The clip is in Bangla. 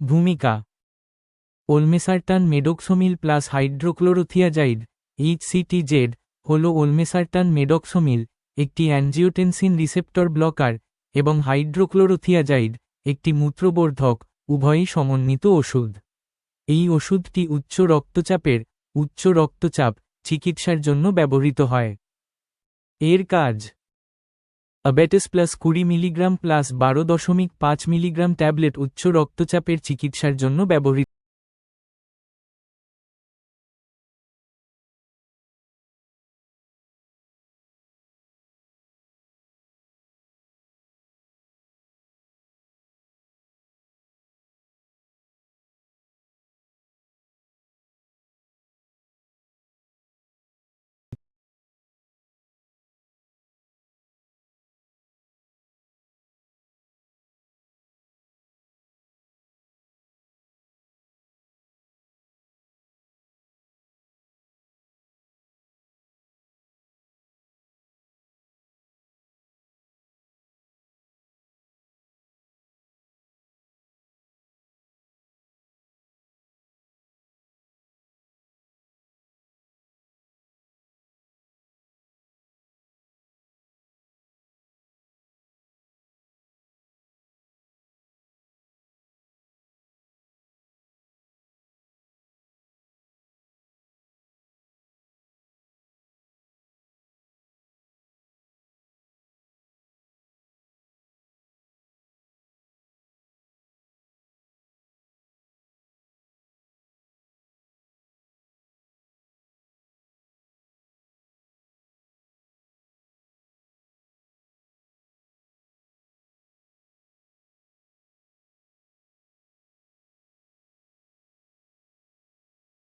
ভূমিকা। ওলমেসার্টান মেডক্সোমিল প্লাস হাইড্রোক্লোরোথিয়াজাইড এইচসিটিজেড হল ওলমেসার্টান মেডক্সোমিল, একটি অ্যানজিওটেনসিন রিসেপ্টর ব্লকার, এবং হাইড্রোক্লোরোথিয়াজাইড, একটি মূত্রবর্ধক, উভয়ই সমন্বিত ওষুধ। এই ওষুধটি উচ্চ রক্তচাপের, উচ্চ রক্তচাপ, চিকিৎসার জন্য ব্যবহৃত হয়। এর কাজ অ্যাবেটেস প্লাস কুড়ি মিলিগ্রাম প্লাস বারো দশমিক পাঁচ মিলিগ্রাম ট্যাবলেট উচ্চ রক্তচাপের চিকিৎসার জন্য ব্যবহৃত